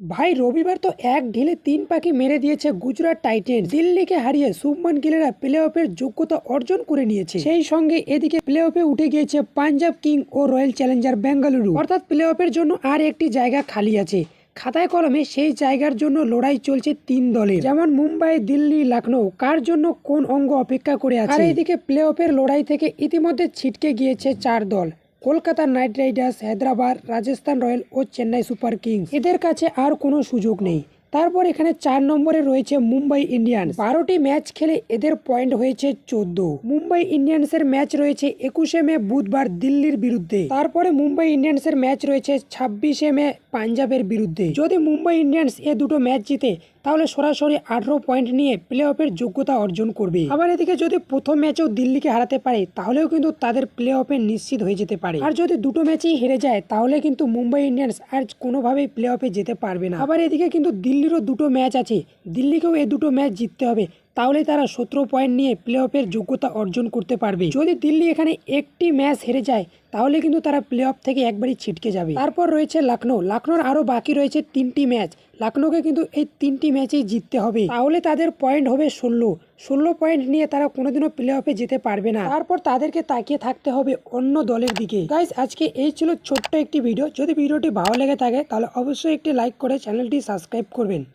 ভাই, রবিবার তো এক ঢিলে তিন পাখি মেরে দিয়েছে গুজরাট টাইটেন দিল্লিকে হারিয়ে শুভমান গিলেরা প্লে অফের যোগ্যতা অর্জন করে নিয়েছে। সেই সঙ্গে এদিকে প্লে অফে উঠে গিয়েছে পাঞ্জাব কিং ও রয়্যাল চ্যালেঞ্জার বেঙ্গালুরু। অর্থাৎ প্লে অফের জন্য আর একটি জায়গা খালি আছে। খাতায় কলমে সেই জায়গার জন্য লড়াই চলছে তিন দলের। যেমন মুম্বাই, দিল্লি লখনৌ কার জন্য কোন অঙ্গ অপেক্ষা করে আছে? আর এদিকে প্লে অফের লড়াই থেকে ইতিমধ্যে ছিটকে গিয়েছে চার দল। Kolkata Knight Riders, Hyderabad, Rajasthan Royal ও চেন্নাই সুপার কিংস। এদের কাছে আর কোনো সুযোগ নেই। তারপর এখানে চার নম্বরে রয়েছে মুম্বাই ইন্ডিয়ান্স। বারোটি ম্যাচ খেলে এদের পয়েন্ট হয়েছে চোদ্দ। মুম্বাই ইন্ডিয়ান্সের ম্যাচ রয়েছে একুশে মে, বুধবার দিল্লির বিরুদ্ধে। তারপরে মুম্বাই ইন্ডিয়ান্সের ম্যাচ রয়েছে ছাব্বিশে মে, পাঞ্জাবের বিরুদ্ধে। যদি মুম্বাই ইন্ডিয়ান্স এ দুটো ম্যাচ জিতে, তাহলে সরাসরি আঠারো পয়েন্ট নিয়ে প্লে অফের যোগ্যতা অর্জন করবে। আবার এদিকে যদি প্রথম ম্যাচেও দিল্লিকে হারাতে পারে, তাহলেও কিন্তু তাদের প্লে অফে নিশ্চিত হয়ে যেতে পারে। আর যদি দুটো ম্যাচেই হেরে যায়, তাহলে কিন্তু মুম্বাই ইন্ডিয়ান্স আর কোনোভাবেই প্লে অফে যেতে পারবে না। আবার এদিকে কিন্তু দিল্লিরও দুটো ম্যাচ আছে। দিল্লিকেও এ দুটো ম্যাচ জিততে হবে। তাহলে তারা সতেরো পয়েন্ট নিয়ে প্লে অফের যোগ্যতা অর্জন করতে পারবে। যদি দিল্লি এখানে একটি ম্যাচ হেরে যায়, তাহলে কিন্তু তারা প্লে অফ থেকে একবারই ছিটকে যাবে। তারপর রয়েছে লখনৌ। লখনৌর আরও বাকি রয়েছে তিনটি ম্যাচ লখনৌকে কিন্তু এই তিনটি ম্যাচেই জিততে হবে। তাহলে তাদের পয়েন্ট হবে ষোলো। ষোলো পয়েন্ট নিয়ে তারা কোনোদিনও প্লে অফে যেতে পারবে না। তারপর তাদেরকে তাকিয়ে থাকতে হবে অন্য দলের দিকে। গাইজ আজকে এই ছিল ছোট্ট একটি ভিডিও যদি ভিডিওটি ভালো লেগে থাকে, তাহলে অবশ্যই একটি লাইক করে চ্যানেলটি সাবস্ক্রাইব করবেন।